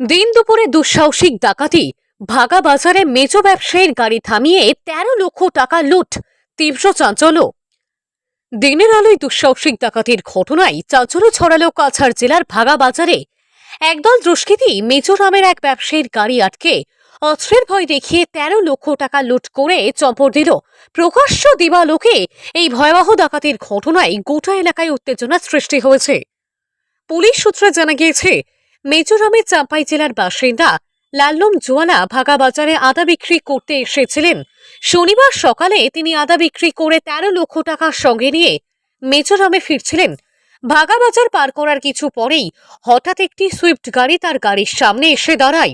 দিন দুপুরে দুঃসাহসিক ডাকাতি, ভাগা বাজারে মেজো ব্যবসায়ীর গাড়ি থামিয়ে তেরো লক্ষ টাকা লুট, তীব্র চাঞ্চল্য। দিনের আলোয় দুঃসাহসিক ডাকাতির ঘটনায় চাঞ্চল্য ছড়ালো কাছাড় জেলার ভাগা বাজারে। একদল দুষ্কৃতী মেজোরামের এক ব্যবসায়ীর গাড়ি আটকে, অস্ত্রের ভয় দেখিয়ে তেরো লক্ষ টাকা লুট করে চম্পট দিল। প্রকাশ্য দিবালোকে এই ভয়াবহ ডাকাতির ঘটনায় গোটা এলাকায় উত্তেজনা সৃষ্টি হয়েছে। পুলিশ সূত্রে জানা গিয়েছে মেজোরামের চাম্পাই জেলার বাসিন্দা লাল্লম জোয়ানা ভাগা বাজারে আদা বিক্রি করতে এসেছিলেন। শনিবার সকালে তিনি আদা বিক্রি করে তেরো লক্ষ টাকা সঙ্গে নিয়ে মেজোরামে ফিরছিলেন। ভাগা বাজার পার করার কিছু পরেই হঠাৎ একটি সুইফট গাড়ি তার গাড়ির সামনে এসে দাঁড়ায়।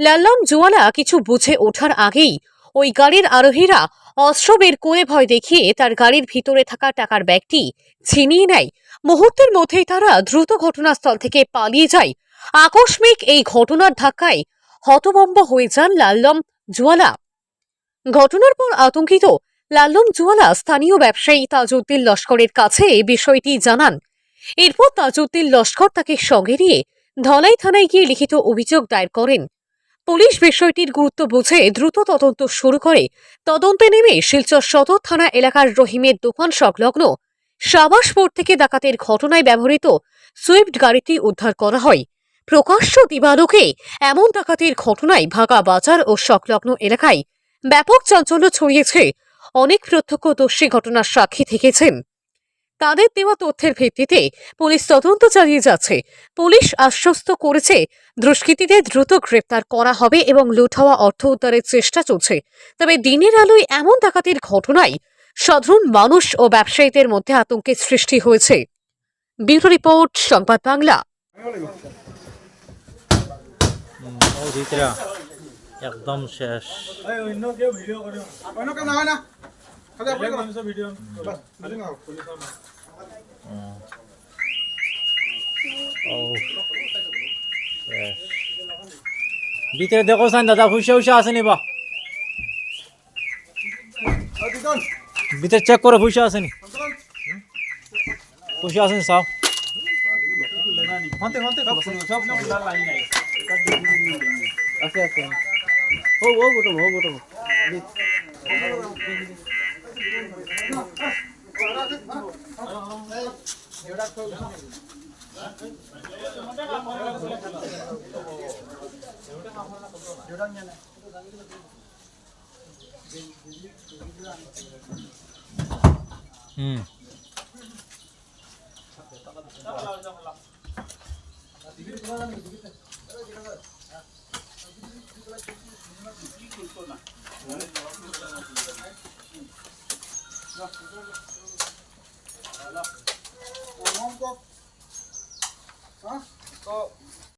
লাল্লম জোয়ানা কিছু বুঝে ওঠার আগেই ওই গাড়ির আরোহীরা অস্ত্র বের করে ভয় দেখিয়ে তার গাড়ির ভিতরে থাকা টাকার ব্যাগটি ছিনিয়ে নেয় মুহূর্তের মধ্যেই তারা দ্রুত ঘটনাস্থল থেকে পালিয়ে যায়। আকস্মিক এই ঘটনার ধাক্কায় হতবম্ব হয়ে যান লাল্লম জুয়ালা। ঘটনার পর আতঙ্কিত লাল্লম জুয়ালা স্থানীয় ব্যবসায়ী তাজউদ্দিন লস্করের কাছে বিষয়টি জানান। এরপর তাজউদ্দিন লস্কর তাকে সঙ্গে নিয়ে ধলাই থানায় গিয়ে লিখিত অভিযোগ দায়ের করেন। পুলিশ বিষয়টির গুরুত্ব বুঝে দ্রুত তদন্ত শুরু করে। তদন্তে নেমে শিলচর সদর থানা এলাকার রহিমের দোকান সংলগ্ন সাবাসপুর থেকে ডাকাতের ঘটনায় ব্যবহৃত সুইফট গাড়িটি উদ্ধার করা হয়। প্রকাশ্য দিবালোকে এমন ডাকাতির ঘটনায় ভাগা বাজার ও সংলগ্ন এলাকায় ব্যাপক চাঞ্চল্য ছড়িয়েছে। অনেক প্রত্যক্ষদর্শী ঘটনার সাক্ষী থেকেছেন। তাদের দেওয়া তথ্যের ভিত্তিতে পুলিশ তদন্ত চালিয়ে যাচ্ছে। পুলিশ আশ্বস্ত করেছে, দুষ্কৃতীদের দ্রুত গ্রেপ্তার করা হবে এবং লুট হওয়া অর্থ উদ্ধারের চেষ্টা চলছে। তবে দিনের আলোয় এমন ডাকাতির ঘটনায় সাধারণ মানুষ ও ব্যবসায়ীদের মধ্যে আতঙ্কের সৃষ্টি হয়েছে। ব্যুরো রিপোর্ট, সংবাদ বাংলা। একদম শেষ। ভিতরে দেখো দাদা হুইসা হুইসা আছে নি বা। ভিতরে চেক করো হুইসা আছে নি সন্তরন হুইসা আছে নি সাও হন্তে হন্তে সব না লাইন নাই আছে আছে ও ও বটো ও বটো হুম ও মম কো হ্যাঁ তো